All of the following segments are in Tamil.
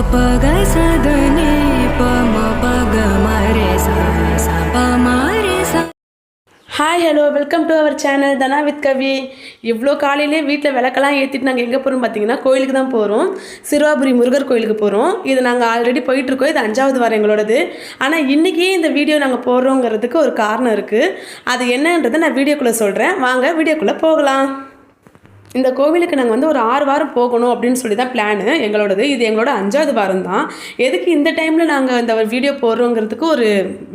पग सदने पम पग मरे सा सा प मरे सा hi hello welcome to our channel Dhana with Kavi இவ்வளோ காலையிலே வீட்டில் விளக்கெல்லாம் ஏற்றிட்டு நாங்கள் எங்கே போகிறோம் பார்த்தீங்கன்னா கோயிலுக்கு தான் போகிறோம் சிறுவாபுரி முருகர் கோயிலுக்கு போகிறோம் இது நாங்கள் ஆல்ரெடி போயிட்டுருக்கோம் இது அஞ்சாவது வாரம் எங்களோடது ஆனால் இன்றைக்கி இந்த வீடியோ நாங்கள் போடுறோங்கிறதுக்கு ஒரு காரணம் இருக்குது அது என்னன்றதை நான் வீடியோக்குள்ளே சொல்கிறேன் வாங்க வீடியோக்குள்ளே போகலாம் இந்த கோவிலுக்கு நாங்கள் வந்து ஒரு ஆறு வாரம் போகணும் அப்படின்னு சொல்லி தான் பிளானு எங்களோடது. இது எங்களோட அஞ்சாவது வாரம் தான் எதுக்கு இந்த டைமில் நாங்கள் இந்த வீடியோ போடுறோங்கிறதுக்கு ஒரு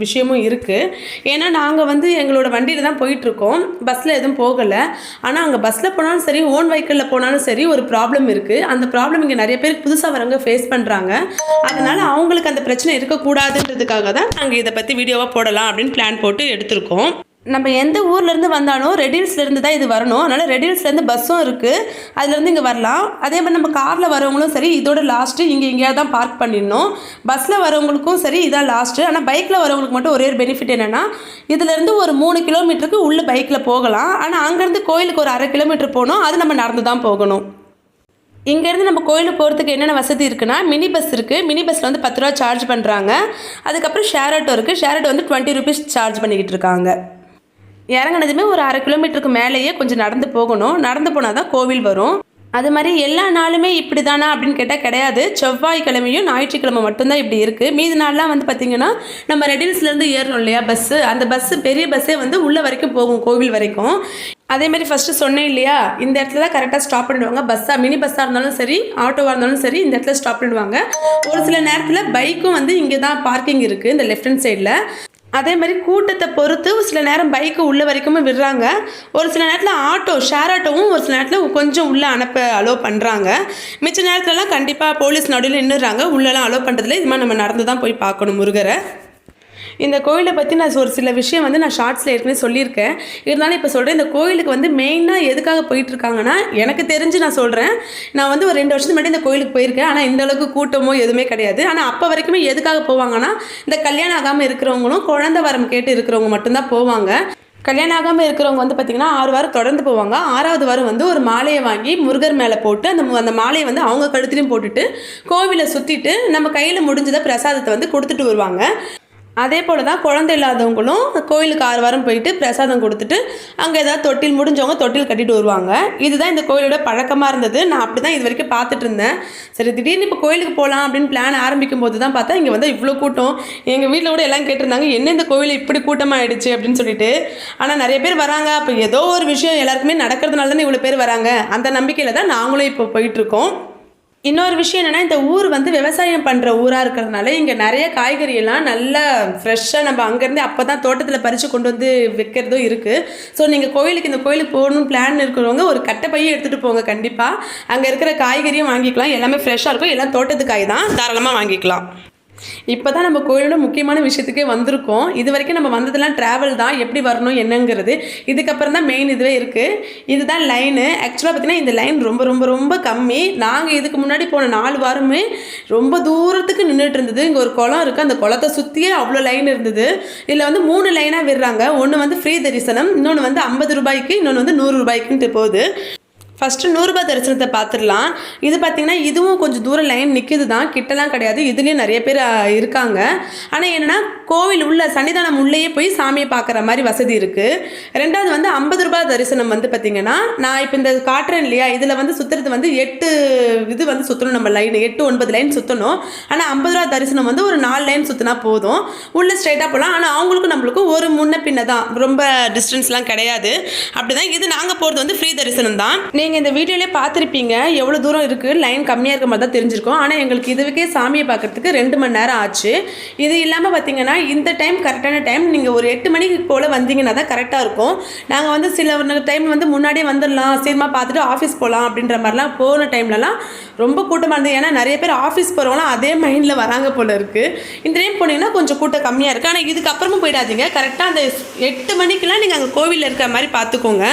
விஷயமும் இருக்குது ஏன்னா நாங்கள் வந்து எங்களோட வண்டியில் தான் போயிட்டுருக்கோம். பஸ்ஸில் எதுவும் போகலை. ஆனால் அங்கே பஸ்ஸில் போனாலும் சரி ஓன் வெஹிக்கிளில் போனாலும் சரி ஒரு ப்ராப்ளம் இருக்குது அந்த ப்ராப்ளம் இங்கே நிறைய பேர் புதுசாக வரவங்க ஃபேஸ் பண்ணுறாங்க அதனால் அவங்களுக்கு அந்த பிரச்சனை இருக்கக்கூடாதுன்றதுக்காக தான் நாங்கள் இதை பற்றி வீடியோவாக போடலாம் அப்படின்னு பிளான் போட்டு எடுத்திருக்கோம். நம்ம எந்த ஊர்லேருந்து வந்தாலும் ரெடில்ஸ்லேருந்து தான் இது வரணும். அதனால் ரெடில்ஸ்லேருந்து பஸ்ஸும் இருக்குது அதுலேருந்து இங்கே வரலாம். அதே மாதிரி நம்ம காரில் வரவங்களும் சரி இதோட லாஸ்ட்டு இங்கே எங்கேயாவது தான் பார்க் பண்ணிடணும். பஸ்ஸில் வரவங்களுக்கும் சரி இதான் லாஸ்ட்டு ஆனால் பைக்கில் வரவங்களுக்கு மட்டும் ஒரே ஒரு பெனிஃபிட் என்னென்னா இதுலேருந்து ஒரு மூணு கிலோமீட்டருக்கு உள்ளே பைக்கில் போகலாம். ஆனால் அங்கேருந்து கோயிலுக்கு ஒரு அரை கிலோமீட்டர் போகணும். அது நம்ம நடந்து தான் போகணும். இங்கேருந்து நம்ம கோயிலுக்கு போகிறதுக்கு என்னென்ன வசதி இருக்குன்னா மினி பஸ் இருக்குது மினி பஸ்ஸில் வந்து பத்து ரூபா சார்ஜ் பண்ணுறாங்க அதுக்கப்புறம் ஷேர் ஆட்டோ இருக்குது ஷேர் ஆட்டோ வந்து டுவெண்ட்டி ருபீஸ் சார்ஜ் பண்ணிக்கிட்டு இருக்காங்க. இறங்குனதுமே ஒரு அரை கிலோமீட்டருக்கு மேலேயே கொஞ்சம் நடந்து போகணும். நடந்து போனால் தான் கோவில் வரும். அது மாதிரி எல்லா நாளுமே இப்படி தானா அப்படின்னு கேட்டால் கிடையாது. செவ்வாய்க்கிழமையும் ஞாயிற்றுக்கிழமை மட்டும்தான் இப்படி இருக்குது மீதி நாள்லாம் வந்து பார்த்திங்கன்னா நம்ம ரெடில்ஸ்லேருந்து ஏறணும் இல்லையா பஸ்ஸு அந்த பஸ்ஸு பெரிய பஸ்ஸே வந்து உள்ளே வரைக்கும் போகும் கோவில் வரைக்கும். அதே மாதிரி ஃபஸ்ட்டு சொன்னேன் இல்லையா இந்த இடத்துல தான் கரெக்டாக ஸ்டாப் பண்ணிடுவாங்க. பஸ்ஸாக மினி பஸ்ஸாக இருந்தாலும் சரி ஆட்டோவாக இருந்தாலும் சரி இந்த இடத்துல ஸ்டாப் பண்ணிடுவாங்க. ஒரு சில நேரத்தில் பைக்கும் வந்து இங்கே தான் பார்க்கிங் இருக்குது இந்த லெஃப்ட் ஹேண்ட் சைடில் அதே மாதிரி கூட்டத்தை பொறுத்து சில நேரம் பைக்கு உள்ள வரைக்குமே விடுறாங்க. ஒரு சில நேரத்தில் ஆட்டோ ஷேர் ஆட்டோவும் ஒரு சில நேரத்தில் கொஞ்சம் உள்ளே அனுப்ப அலோவ் பண்ணுறாங்க மிச்ச நேரத்துலலாம் கண்டிப்பாக போலீஸ் நடுவில் நின்றுறாங்க உள்ளெல்லாம் அலோவ் பண்ணுறதுல இது மாதிரி நம்ம நடந்து தான் போய் பார்க்கணும் முருகரை. இந்த கோயிலை பற்றி நான் ஒரு சில விஷயம் வந்து நான் ஷார்ட்ஸில் ஏற்கனவே சொல்லியிருக்கேன். இருந்தாலும் இப்போ சொல்கிறேன் இந்த கோயிலுக்கு வந்து மெயினாக எதுக்காக போயிட்டுருக்காங்கன்னா எனக்கு தெரிஞ்சு நான் சொல்கிறேன் நான் வந்து ஒரு ரெண்டு வருஷத்துக்கு முன்னாடி இந்த கோயிலுக்கு போயிருக்கேன். ஆனால் இந்த அளவுக்கு கூட்டமோ எதுவுமே கிடையாது. ஆனால் அப்போ வரைக்குமே எதுக்காக போவாங்கன்னா இந்த கல்யாணம் ஆகாமல் இருக்கிறவங்களும் குழந்தை வரம் கேட்டு இருக்கிறவங்க மட்டும்தான் போவாங்க. கல்யாணம் ஆகாமல் இருக்கிறவங்க வந்து பார்த்திங்கன்னா ஆறு வாரம் தொடர்ந்து போவாங்க. ஆறாவது வாரம் வந்து ஒரு மாலையை வாங்கி முருகர் மேலே போட்டு அந்த அந்த மாலையை வந்து அவங்க கழுத்துலையும் போட்டுட்டு கோவிலை சுற்றிட்டு நம்ம கையில் முடிஞ்சதை பிரசாதத்தை வந்து கொடுத்துட்டு வருவாங்க. அதே போல் தான் குழந்தை இல்லாதவங்களும் கோயிலுக்கு ஆறு வாரம் போயிட்டு பிரசாதம் கொடுத்துட்டு அங்கே ஏதாவது தொட்டில் முடிஞ்சவங்க தொட்டில் கட்டிட்டு வருவாங்க. இதுதான் இந்த கோயிலோட பழக்கமாக இருந்தது. நான் அப்படி தான் இது வரைக்கும் பார்த்துட்டு இருந்தேன். சரி திடீர்னு இப்போ கோயிலுக்கு போகலாம் அப்படின்னு பிளான் ஆரம்பிக்கும் போது தான் பார்த்தா இங்கே வந்து இவ்வளோ கூட்டம். எங்கள் வீட்டில் கூட எல்லாம் கேட்டிருந்தாங்க என்ன இந்த கோயில் இப்படி கூட்டமாக ஆயிடுச்சு அப்படின்னு சொல்லிட்டு. ஆனால் நிறைய பேர் வராங்க. அப்போ ஏதோ ஒரு விஷயம் எல்லாருக்குமே நடக்கிறதுனால தானே இவ்வளோ பேர் வராங்க. அந்த நம்பிக்கையில் தான் நாங்களும் இப்போ போயிட்டுருக்கோம் இன்னொரு விஷயம் என்னென்னா இந்த ஊர் வந்து விவசாயம் பண்ணுற ஊராக இருக்கிறதுனால இங்கே நிறைய காய்கறியெல்லாம் நல்லா ஃப்ரெஷ்ஷாக நம்ம அங்கேருந்து அப்போ தான் தோட்டத்தில் பறித்து கொண்டு வந்து விற்கிறதும் இருக்குது ஸோ நீங்கள் கோயிலுக்கு இந்த கோயிலுக்கு போகணும்னு பிளான் இருக்கிறவங்க ஒரு கட்டை பையை எடுத்துகிட்டு போங்க கண்டிப்பாக அங்கே இருக்கிற காய்கறியும் வாங்கிக்கலாம். எல்லாமே ஃப்ரெஷ்ஷாக இருக்கும். எல்லாம் தோட்டத்து காய் தான். தாராளமாக வாங்கிக்கலாம். இப்போ தான் நம்ம கோயிலோட முக்கியமான விஷயத்துக்கே வந்திருக்கோம். இது வரைக்கும் நம்ம வந்ததெல்லாம் ட்ராவல் தான். எப்படி வரணும் என்னங்கிறது. இதுக்கப்புறம் தான் மெயின் இதுவே இருக்குது இதுதான் லைனு ஆக்சுவலாக பார்த்திங்கன்னா இந்த லைன் ரொம்ப ரொம்ப ரொம்ப கம்மி. நாங்கள் இதுக்கு முன்னாடி போன நாலு வாரமே ரொம்ப தூரத்துக்கு நின்றுட்டு இருந்தது. இங்கே ஒரு குளம் இருக்குது அந்த குளத்தை சுற்றியே அவ்வளோ லைன் இருந்தது. இதில் வந்து மூணு லைனாக விடுறாங்க. ஒன்று வந்து ஃப்ரீ தரிசனம் இன்னொன்று வந்து ஐம்பது ரூபாய்க்கு இன்னொன்று வந்து நூறு ரூபாய்க்குன்ட்டு போகுது. ஃபஸ்ட்டு நூறுரூபா தரிசனத்தை பார்த்துடலாம். இது பார்த்திங்கன்னா இதுவும் கொஞ்சம் தூரம் லைன் நிற்கிது தான் கிட்டலாம் கிடையாது. இதுலேயும் நிறைய பேர் இருக்காங்க. ஆனால் என்னென்னா கோவில் உள்ள சன்னிதானம் உள்ளேயே போய் சாமியை பார்க்குற மாதிரி வசதி இருக்குது ரெண்டாவது வந்து ஐம்பது ரூபா தரிசனம் வந்து பார்த்திங்கன்னா நான் இப்போ இந்த காட்டுறேன் இல்லையா? இதில் வந்து சுற்றுறது வந்து எட்டு இது வந்து சுற்றணும் நம்ம லைன் எட்டு ஒன்பது லைன் சுற்றணும் ஆனால் ஐம்பது ரூபா தரிசனம் வந்து ஒரு நாலு லைன் சுற்றினா போதும். உள்ளே ஸ்ட்ரைட்டாக போகலாம் ஆனால் அவங்களுக்கும் நம்மளுக்கும் ஒரு முன்ன பின்ன தான் ரொம்ப டிஸ்டன்ஸ்லாம் கிடையாது. அப்படிதான் இது. நாங்கள் போகிறது வந்து ஃப்ரீ தரிசனம் தான் நீங்கள் இந்த வீடியோலேயே பார்த்துருப்பீங்க எவ்வளோ தூரம் இருக்குது லைன் கம்மியாக இருக்க மாதிரி தான் தெரிஞ்சிருக்கும். ஆனால் எங்களுக்கு இதுவுக்கே சாமியை பார்க்கறதுக்கு ரெண்டு மணி நேரம் ஆச்சு. இது இல்லாமல் பார்த்தீங்கன்னா இந்த டைம் கரெக்டான டைம் நீங்கள் ஒரு எட்டு மணிக்கு போல் வந்தீங்கன்னா தான் கரெக்டாக இருக்கும். நாங்கள் வந்து சில டைம் வந்து முன்னாடியே வந்துடலாம் சீக்கிரமாக பார்த்துட்டு ஆஃபீஸ் போகலாம் அப்படின்ற மாதிரிலாம் போன டைம்லலாம் ரொம்ப கூட்டமாக இருந்தது. ஏன்னா நிறைய பேர் ஆஃபீஸ் போகிறவங்களாம் அதே மைண்டில் வராங்க போல் இருக்குது இந்த டைம் போனீங்கன்னா கொஞ்சம் கூட்டம் கம்மியாக இருக்குது ஆனால் இதுக்கப்புறமும் போயிடாதீங்க. கரெக்டாக அந்த எட்டு மணிக்கெலாம் நீங்கள் அங்கே கோவிலில் இருக்கிற மாதிரி பார்த்துக்கோங்க.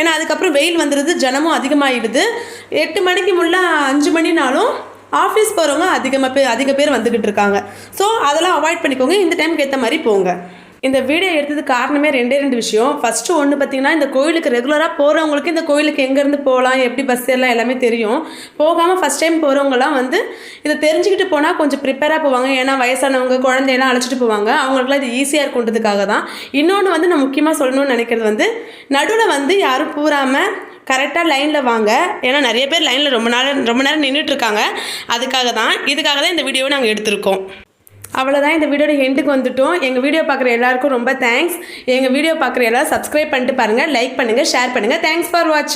ஏன்னா அதுக்கப்புறம் வெயில் வந்துடுது ஜனமும் அதிகமாகிடுது எட்டு மணிக்கு முள்ள அஞ்சு மணினாலும் ஆஃபீஸ் போகிறவங்க அதிகமாக பேர் அதிக பேர் வந்துக்கிட்டு இருக்காங்க. ஸோ அதெல்லாம் அவாய்ட் பண்ணிக்கோங்க. இந்த டைமுக்கு ஏற்ற மாதிரி போங்க. இந்த வீடியோ எடுத்ததுக்கு காரணமே ரெண்டே ரெண்டு விஷயம். ஃபஸ்ட்டு ஒன்று பார்த்தீங்கன்னா இந்த கோயிலுக்கு ரெகுலராக போகிறவங்களுக்கு இந்த கோயிலுக்கு எங்கேருந்து போகலாம் எப்படி பஸ் ஏறலாம் எல்லாமே தெரியும். போகாமல் ஃபஸ்ட் டைம் போகிறவங்கலாம் வந்து இதை தெரிஞ்சுக்கிட்டு போனால் கொஞ்சம் ப்ரிப்பேராக போவாங்க. ஏன்னா வயசானவங்க குழந்தையெல்லாம் அழைச்சிட்டு போவாங்க. அவங்களுக்குலாம் இது ஈஸியாக இருக்குன்றதுக்காக தான். இன்னொன்று வந்து நான் முக்கியமாக சொல்லணும்னு நினைக்கிறது வந்து நடுவில் வந்து யாரும் பூராமல் கரெக்டாக லைனில் வாங்க. ஏன்னா நிறைய பேர் லைனில் ரொம்ப நாள் ரொம்ப நேரம் நின்றுட்டு இருக்காங்க அதுக்காக தான் இதுக்காக தான் இந்த வீடியோவை நாங்கள் எடுத்திருக்கோம். அவ்வளோதான் இந்த வீடியோட எண்டுக்கு வந்துட்டோம். எங்கள் வீடியோ பார்க்குற எல்லாருக்கும் ரொம்ப தேங்க்ஸ் எங்கள் வீடியோ பார்க்குற எல்லாரும் சப்ஸ்கிரைப் பண்ணிட்டு பாருங்கள் லைக் பண்ணுங்கள் ஷேர் பண்ணுங்கள் தேங்க்ஸ் ஃபார் வாட்சிங்